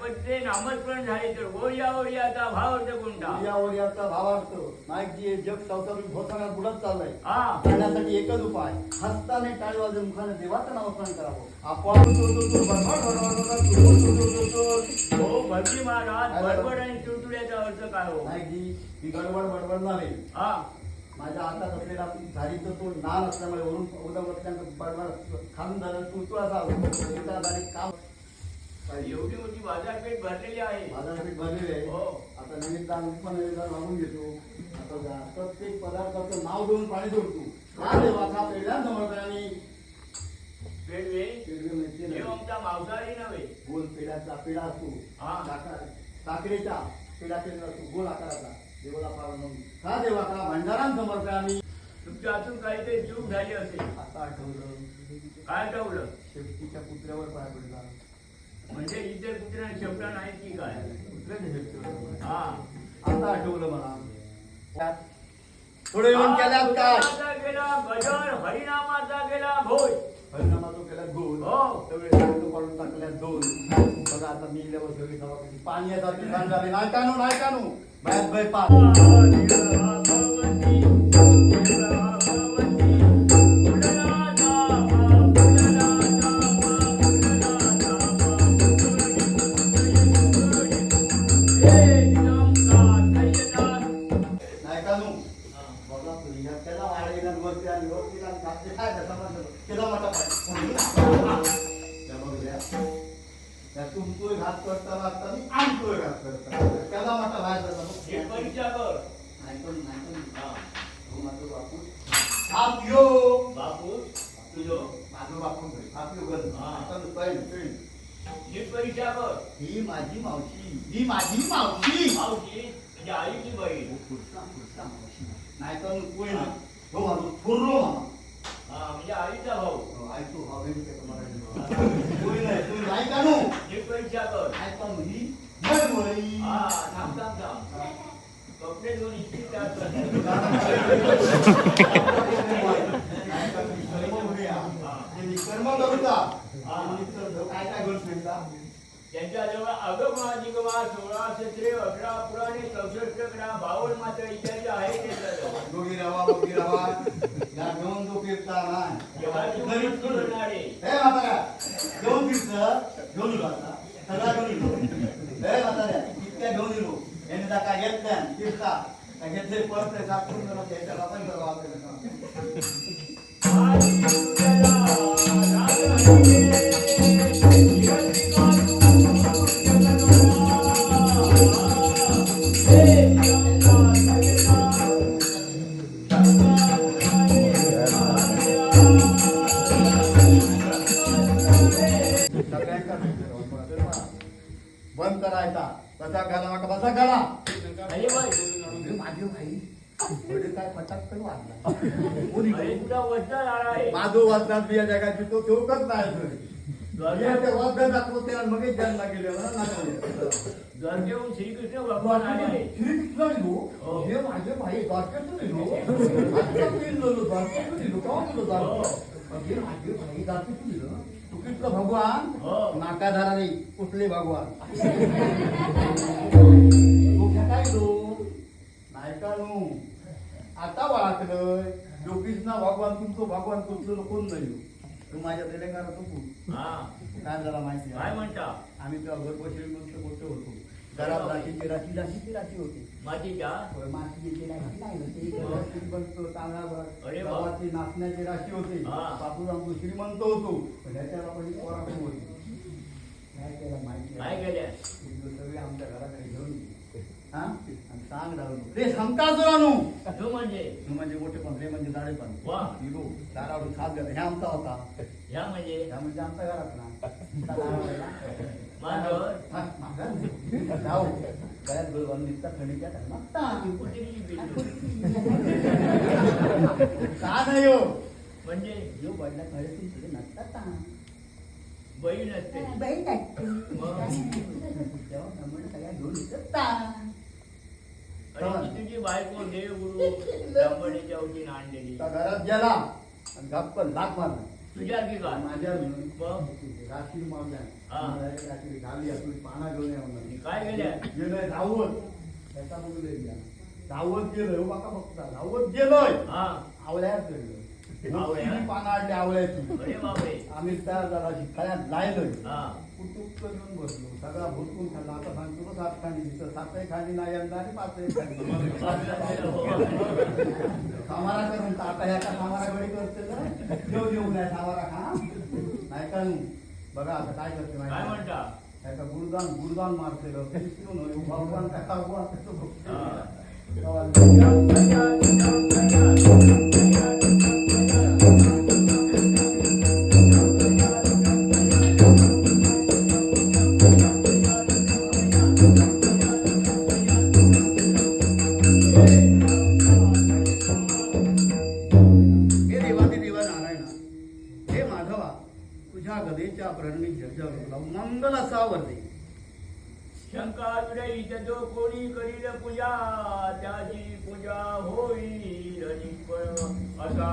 गणपतीचे नामस्मरण झाले तर ओर्या ओर्याचा भाव अर्थ कोणता? या ओरियाचा भावार्थ नाईकजी हे जग संसारून भोसण्यात बुडत चाललंय. हा. करण्यासाठी एकच उपाय हस्ताने टाळी वाजून मुखाने देवाचं नामस्मरण करावं. आपण. हो भटजी महाराज बडबड आणि तुडतुड्याचा अर्थ काय हो? नाईकजी ही गडबड बडबड नव्हे हा. माझ्या हातात असलेला झाडीचं तो नान असल्यामुळे वरून उदक बडबड खाऊन झालं. तू तू असा काम एवढी मोठी बाजारपेठ भरलेली आहे. बाजारपेठ भरलेली आहे. हो. आता उत्पन्न निमित्तान मागून घेतो. आता प्रत्येक पदार्थाचं नाव देऊन पाणी हा का पेढ्या समर्थाने पेडवे नाही. आमचा मांसाहारी नव्हे. गोल पेढ्याचा पेढा असतो. हा. साखर साखरेचा पेढा केलेला असतो. गोल आकाराचा. देवाला पार म्हणून. हा देवा का भंडारान समर्पयाने तुमच्या हातून काहीतरी चूक झाली असेल. आता आठवलं. काय ठेवलं शेपटीच्या पुत्र्यावर पाय पडला. म्हणजे इतर कुत्र्या शब्द नाही की काय? हा. आता आठवलं मला. पुढे येऊन काय? हरिनामाचा गेला गजर हरिनामाचा गेला तो केला गोल. हो. सगळे साधू काढून टाकल्या दोन. बघा आता मी इल्यावर सगळी दवाखान्याची पाणी येतात ते घाण झाले नाही कानू नाही कानू बाहेर तुमतोय घात करताना आता मी आणतोय घात करताना त्याला जाता. बघ. परीक्षा कर नाही पण नाही पण. हा. हो माझं बापू. आप यो बापू तुझो माझं बापू नाही. आप यो गण. हा. आता पेन पेन नीट परीक्षा कर ही माझी मावशी. ही माझी मावशी. मावशी? म्हणजे आईची बहीण. पुढचा पुढचा मावशी. नाही तर कोण नाही हो माझं थोरलो मामा हा म्हणजे आईचा भाऊ हो, ऐकतो हा वेगळी काय तुम्हाला कोण नाही कोण नाही कानू नीट परीक्षा कर नाही पण ही मरमरी हा थांब थांब थांब कपडे दोन इतकी त्यात कर. कर्म करू का काय काय करू त्यांच्याजवळ अगमाधिगमा सोळा सत्रे अठरा पुराणे चौसष्ट ग्राम बावन्न मात्र इत्यादी आहे त्यांच्याजवळ दोघी रवा दोघी रवा या घेऊन जो फिरता ना देवाची घरी मदत करणारे. हे म्हाताऱ्या घेऊन फिरत घेऊन येलो आता सगळा घेऊन येलो हे म्हाताऱ्या इतक्या घेऊन येलो यांनी जा काय घेतल्या फिरता घेतले परत ते साफ करून जरा त्याच्याला पण बंद करायचा कसा घाला वाटा बसा घाला. अरे बाई, अरे माझे भाई. थोडे काय फटाक पण वाजला कोणी अरे तुझा वचन आला आहे. माझो वाचनात बिया जगाची तो ठेवकच नाही दाखवत त्याला मगच जन्म श्रीकृष्ण भगवान आले. आहे हो. हे हे कृष्ण भगवान हो. नाकाधारा नाही कुठले भगवान? तू काय नायकानू आता वाटलं योगीजना भगवान तुमचं भगवान तुमचं कोण नाही तू माझ्या तेलंगणा तू हा. काय झाला माहिती काय? म्हणता? आम्ही तेव्हा घरबसरी मोठे मोठे होतो. घरात राशीची राशी राशीची राशी होती. मातीच्या मातीची राशी नाही ना, ते घरात श्रीमंत तांदळावर अरे वा. गव्हाची नाचण्याची राशी होती. बापू आमचं श्रीमंत होतो. पण पोरा पण होती काय केलं माहिती काय आहे? केल्या एक दिवस सगळे आमच्या घराकडे घेऊन. हा? सांग रे सांगताच राहू तो म्हणजे? तू म्हणजे मोठे पण रे म्हणजे जाडे पण. वा. हिरो. दारावरून खात गेला ह्या आमचा होता. ह्या म्हणजे? ह्या म्हणजे आमच्या घरात ना दारावर? जाऊ. का नाही हो? म्हणजे यो असते. टाकते? तेव्हा ब्राह्मण सगळ्या घेऊन येतात तुझी बायको देव गुरु ब्राह्मणीच्या वतीने आणलेली. त्या घरात गेला आणि गप्प लाग मारला. तुझ्या की? माझ्या रात्री घाली आपली पाना घेऊन या म्हणून काय गेल्या. गेलोय धावत त्याचा बघले धावत गेलोय. हो. बाका बघता धावत गेलोय हा आवळ्यात? मोठी पानं आणली आवळ्याची आम्ही त्या जराशी खळ्यात लायलोय. हा. कुटुंब करून बसलो. सगळा भुरकून खाल्ला. आता सांगतो सात खाली तिथं सातही खाली नाही यंदा आणि पाचही खाली सामारा करून. आता ह्या का सामारा गडी करते ना देऊ देऊ नाही सामारा खा नाही का? बघा आता काय करते काय माहिती म्हणता? त्याचा गुरुदान गुरुदान मारते भगवान कसा भगवान मंगल असा वर्ती शंका विडई तो कोणी करील पूजा त्याची पूजा होईल असा